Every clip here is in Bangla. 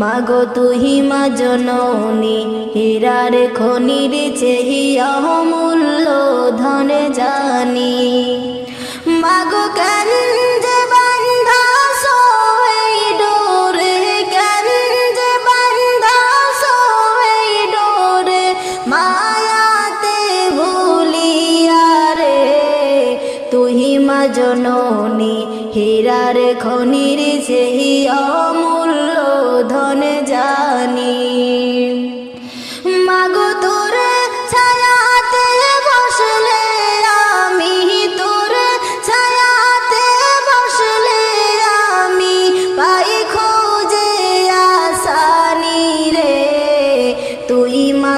মাগো তুহি মা জননী, হীরার খনির চেহি অমূল্য ধন জানি। মাগো কেন জননী, হীরার খনির সেই অমূল্য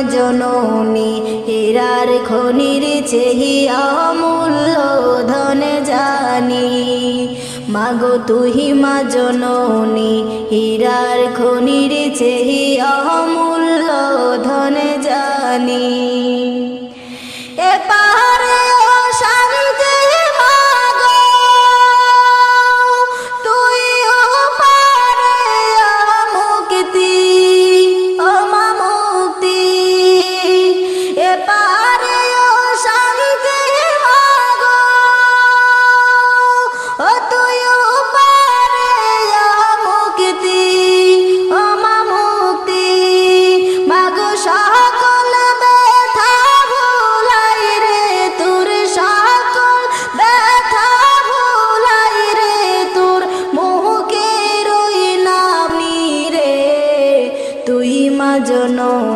জননী, হীরার খনির চেহি অমূল্য ধন জানি। মাগো তুহি মা জননী, হীরার খনির চেহি অমূল্য ধন জানি। এ পাহাড়ে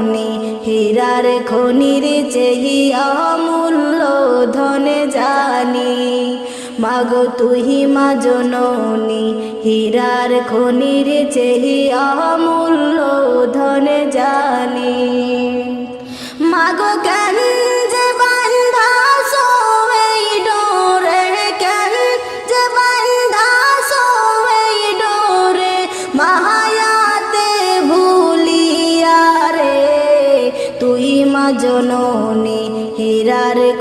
জননী হীরার খনির চেহি অমূল্য ধনে জানি। মাগো তুহি মা জননী, হীরার খনির চেহি অমূল্য ধনে জানি।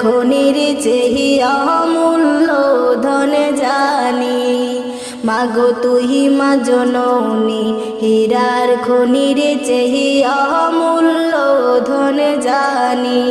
খনির চেহি অমূল্য ধন জানি। মাগো তুহি মা জননী, হীরার খনির চেহি অমূল্য ধন জানি।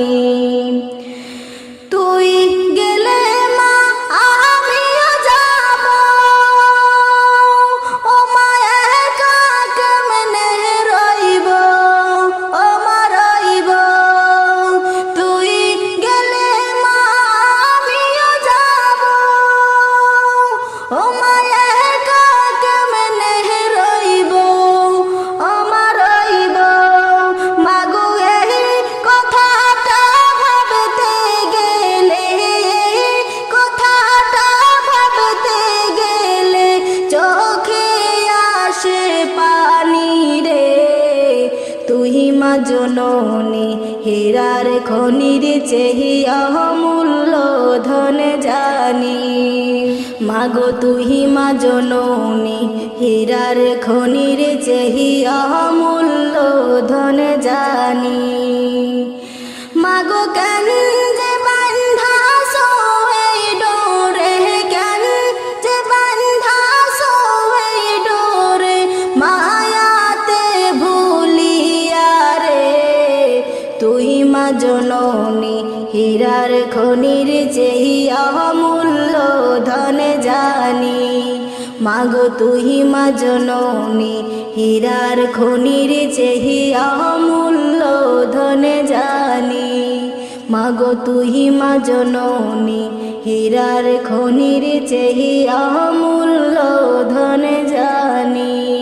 জননী, হীরার খনির চেহি অহমূল্য ধন জানি। মাগো তুহি মা জননী, হীরার খনির চেহি অহমূল্য ধন জানি। মাগো কেন জননী হীরার খনির চেহি অমূল্য ধন জানি। মাগো তুহি মা জননী হীরার খনির চেহি অমূল্য ধন জানি। মাগো তুহি মা জননী হীরার খনির চেহি অমূল্য ধন জানি।